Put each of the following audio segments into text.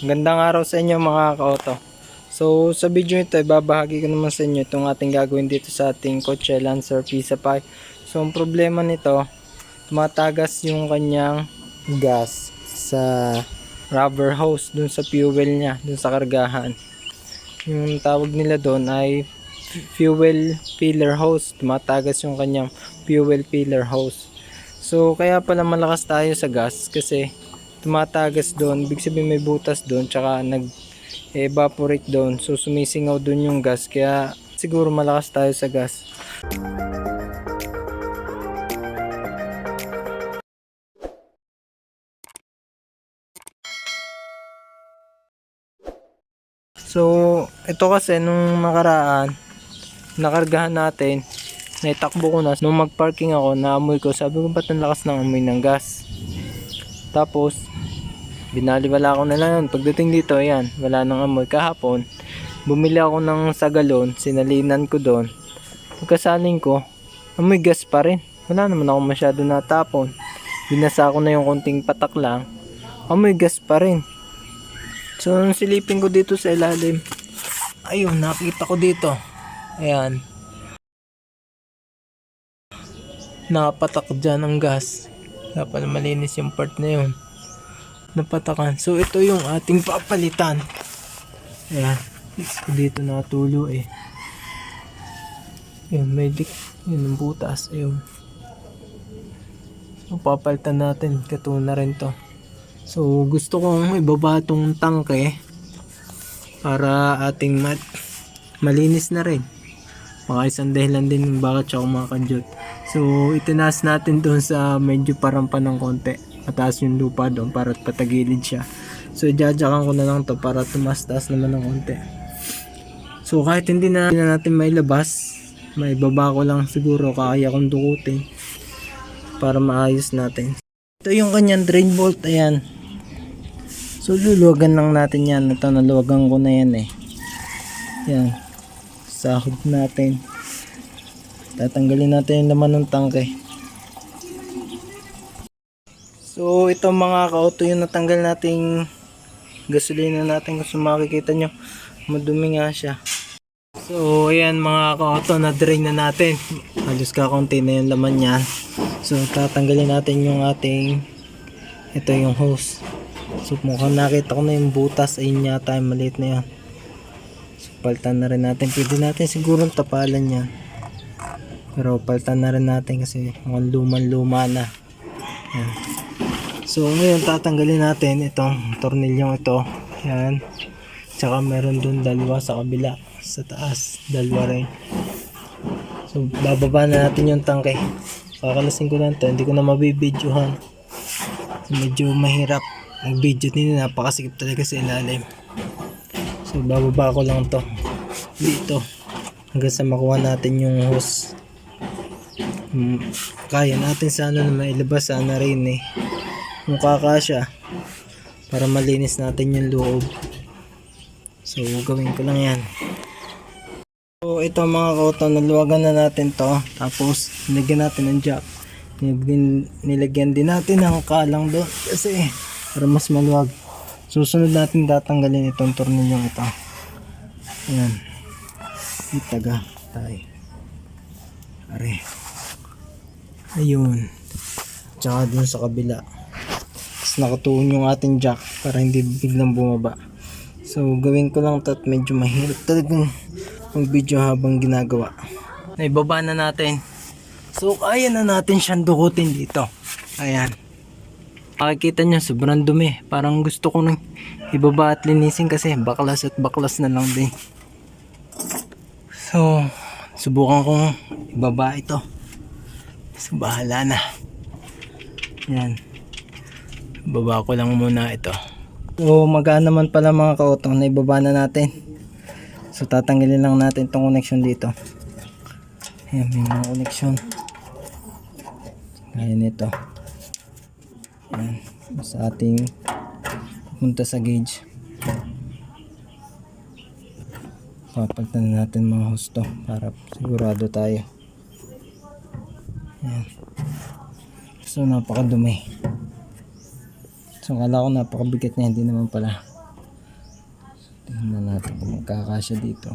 Gandang araw sa inyo mga ka-auto. So sa video ito, ibabahagi ko naman sa inyo itong ating gagawin dito sa ating kotse Lancer Pisa Pi. So ang problema nito, tumatagas yung kanyang gas sa rubber hose dun sa fuel niya, dun sa kargahan. Yung tawag nila doon ay fuel filler hose. Tumatagas yung kanyang fuel filler hose. So kaya pala malakas tayo sa gas kasi tumatagas doon, big sabihin may butas doon, tsaka nag evaporate doon. So sumisingaw doon yung gas kaya siguro malakas tayo sa gas. So, ito kasi nung nakaraan, nakargahan natin, naitakbo ko na. Nung mag-parking ako, naamoy ko, sabi ko ba't ang lakas ng amoy ng gas? Tapos, binaliwala ko na lang yun. Pagdating dito, ayan, wala nang amoy. Kahapon, bumili ako ng sagalon, sinalinan ko doon. Pagkasaling ko, amoy gas pa rin. Wala naman ako masyado natapon. Binasa ko na yung konting patak lang. Amoy gas pa rin. So, nung silipin ko dito sa ilalim, ayun, nakita ko dito. Ayan. Nakapatak dyan ang gas. Kaya pala malinis yung part na yun. Napatakan. So, ito yung ating papalitan. Ayan. Dito natulo eh. Ayan, may dik. Yun, ang butas. Ayun. So, papalitan natin. Katuna rin to. So, gusto kong ibaba tong tangke para ating mat malinis na rin. Baka isang dahilan din bakit siya kumakadyot. So, itinaas natin doon sa medyo parampa ng konti. Mataas yung lupa doon para patagilid siya. So, jajakan ko na lang to para tumas-taas naman ng konti. So, kahit hindi na, hindi na natin mailabas, may baba ko lang siguro kaya kong dukutin para maayos natin. Ito yung kanyang drain bolt, ayan. So luluwagan lang natin yan. Ito naluwagan ko na yan eh. Yan. Sahod natin. Tatanggalin natin yung laman ng tangke. So ito mga ka-auto yung natanggal nating gasolina natin kung makikita nyo. Madumi nga siya. So ayan mga ka-auto na drain na natin. Halos kakaunti na yung laman yan. So tatanggalin natin yung ating ito yung hose. So mukhang nakita ko na yung butas ayun yata yung maliit na yan. So paltan na rin natin. Pwede natin siguro tapalan yan. Pero paltan na rin natin kasi mukhang luman-luma na. Yan. So ngayon tatanggalin natin itong tornilyong ito. Yan. Tsaka meron dun dalawa sa kabila. Sa taas. Dalawa rin. So bababa na natin yung tangke. Kakalasin ko lang ito. Hindi ko na mabibidyohan. So, medyo mahirap ang video nito napakasikip talaga sa ilalim so bababa ko lang to dito hanggang sa makuha natin yung hose Hmm, kaya natin sana na mailabas sana rin eh kung kakasya para malinis natin yung loob. So gawin ko lang yan. So ito mga kauto naluwagan na natin to. Tapos nilagyan natin ng jack. Nilagyan, nilagyan din natin ng kalang doon. Kasi para mas maluwag. Susunod natin tatanggalin itong tornilyong ito. Ayan. Itaga tayo. Are. Ayun. Tsaka dun sa kabila tapos nakatuon yung ating jack para hindi biglang bumaba so gawin ko lang to at medyo mahirap talagang mag video habang ginagawa naibaba na natin So, kaya na natin siyang dukutin dito. Ayan. Makikita nyo, sobrang dumi. Parang gusto ko nang ibaba at linisin kasi baklas at baklas na lang din. So, subukan kong ibaba ito. So, bahala na. Ayan. Baba ko lang muna ito. So, magaan naman pala mga kaotong na ibaba na natin. So, tatanggalin lang natin itong connection dito. Ayan, may mga connection. Gaya nito. Ayan. Sa ating punta sa gauge. Papagtan na natin mga hose to para sigurado tayo. Ayan. So napakadumi. So kala ko napakabigat niya, hindi naman pala. Tingnan natin kung magkakasya dito.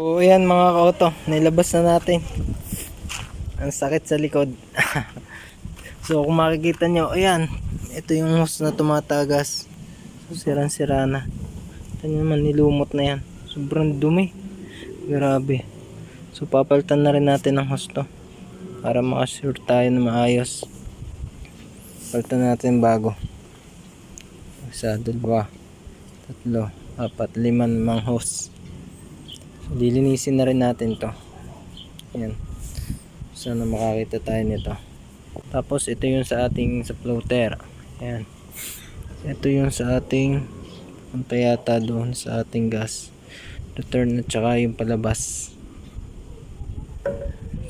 So, ayan mga kauto, nilabas na natin. Ang sakit sa likod. so, kung makikita nyo, ayan, ito yung hose na tumatagas. So, sirang-sira na. Ito naman, nilumot na yan. Sobrang dumi. Grabe. So, papalitan na rin natin ang hose to. Para makasure tayo na maayos. Palitan natin bago. Isa, dalawa, tatlo, apat, lima namang hose. So, lilinisin na rin natin to. Yan. Sana makakita tayo nito. Tapos ito yung sa ating sa floater. Ayan. Ito yung sa ating punta yata doon sa ating gas. Return at saka yung palabas.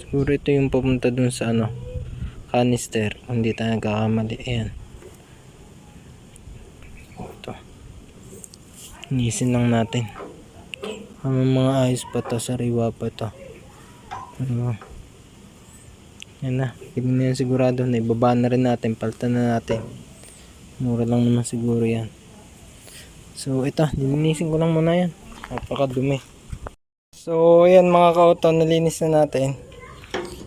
Siguro ito yung pupunta doon sa ano canister. Hindi tayo nagkakamali. Ayan. Ito. Inisin lang natin. Ang mga ayos pa to, sariwa pa to. Pero, yan na. Hindi na yan sigurado. Naibaba na rin natin. Paltan na natin. Mura lang naman siguro yan. So, ito. Lilinisin ko lang muna yan. Napakadumi. So, ayan mga kauto. Nalinis na natin.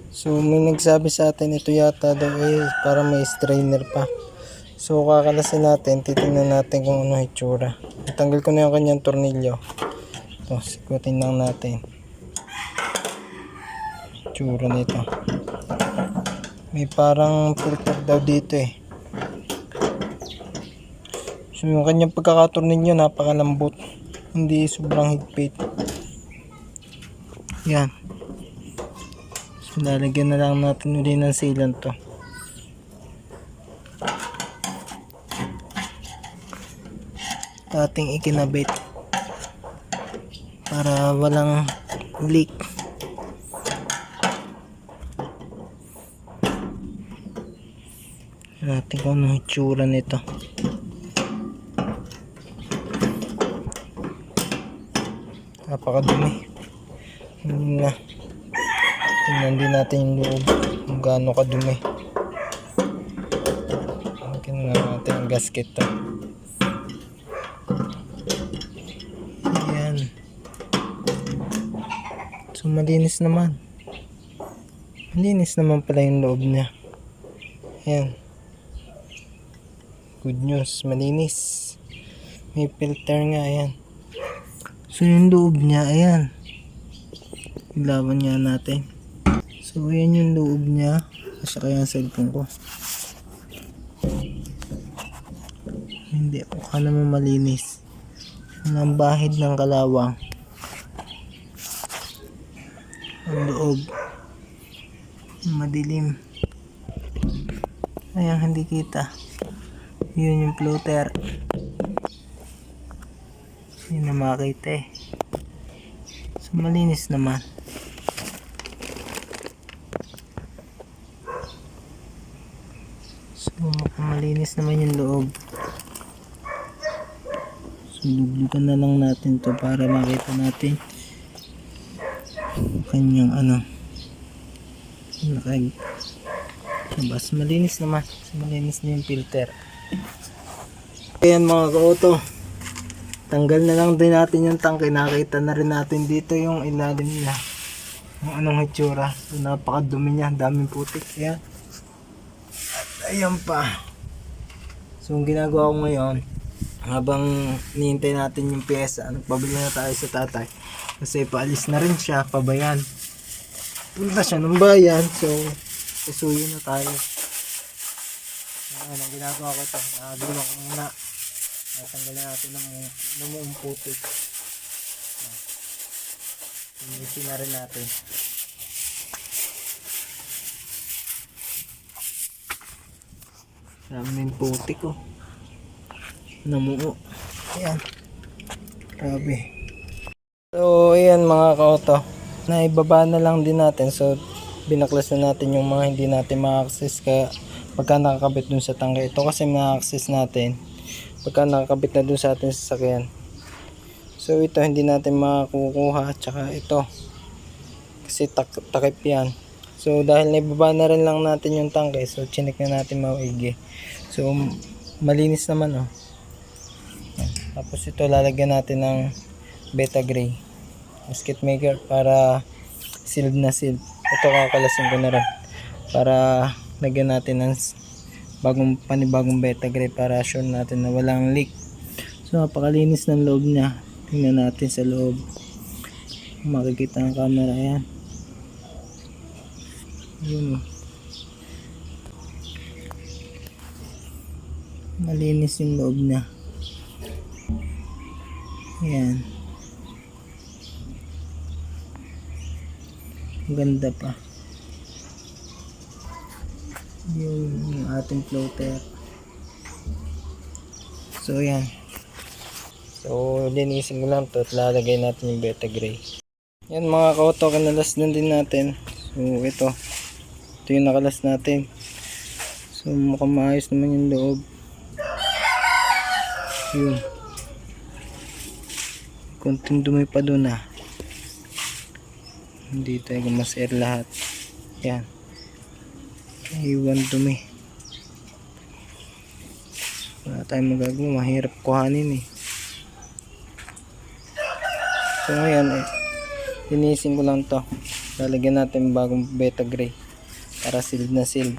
So, may nagsabi sa atin ito yata daw eh, para may strainer pa. So, kakalasin natin. Titingnan natin kung ano itsura. Tanggal ko na yung kanyang tornilyo. Ito, sikutin lang natin. Itsura nito. May parang filter daw dito eh. So, yung kanyang pagkakatornilyo napakalambot. Hindi sobrang higpit. Yan. Lalagyan na lang natin uli ng sealant to. Ating ikinabit para walang leak. Natin kung anong itsura nito. Napakadumi. Yun na. Tingnan din natin yung loob. Kung gaano kadumi. Tingnan na natin ang gasket to. Ayan. So malinis naman. Malinis naman pala yung loob niya. Ayan. Good news. Malinis. May filter nga. Ayan. So yung loob niya. Ayan. Ilawan niya natin. So ayan yung loob niya. Kasi kaya ang cellphone ko. Hindi. Mukha naman malinis. Ang bahid ng kalawang. Ang loob. Madilim. Ayan, hindi kita. Yun yung floater. Hindi na makita eh. So, malinis naman. So, mukhang malinis naman yung loob. So, luglugan na lang natin to para makita natin kanyang ano. Nakag labas malinis naman. So, malinis na yung filter. Ayan mga ka-auto. Tanggal na lang din natin yung tangke nakita na rin natin dito yung ilalim niya. Yung anong hitsura. So, napakadumi niya. Daming putik. Ayan. Ayan pa so ang ginagawa ko ngayon habang nihintay natin yung pyesa nagpabili na tayo sa tatay. Kasi paalis na rin siya pabayan. Punta siya ng bayan so susuyo na tayo. Ayan, ang ginagawa ko ito? Nagawa ko muna. Natanggalan natin ng namuong putik na rin natin daming putik oh namuo. Ayan. Grabe. So ayan mga kauto naibaba na lang din natin. So binaklas na natin yung mga hindi natin ma-access. Kaya pagka nakakabit dun sa tangke ito kasi ma-access natin pagka nakakabit na dun sa ating sasakyan. So ito hindi natin makukuha. At saka ito. Kasi tak takip yan so dahil naibaba na rin lang natin yung tangke so chinik na natin maigi so malinis naman oh Tapos ito lalagyan natin ng beta gray. Basket maker para sealed na sealed. Ito kakalasin ko na rin. Para lagyan natin ng bagong panibagong beta gray para sure natin na walang leak. So napakalinis ng loob niya. Tingnan natin sa loob. Makikita ng camera yan. Yun. Malinis yung loob niya. Ang Ganda pa. Yung, yung ating floater. So, yan. So, linisin ko lang to at lalagay natin yung beta gray. Yan mga kauto, kinalas na din natin. So, ito. Ito yung nakalas natin. So, mukhang maayos naman yung loob. Yun. Konting dumi pa doon ah. Hindi tayo mas-air lahat. Yan. Iwan dumi. Wala tayong magagawa. Mahirap kuhanin eh. So ngayon eh. Linisin ko lang to. Lalagyan natin bagong beta gray. Para sealed na sealed.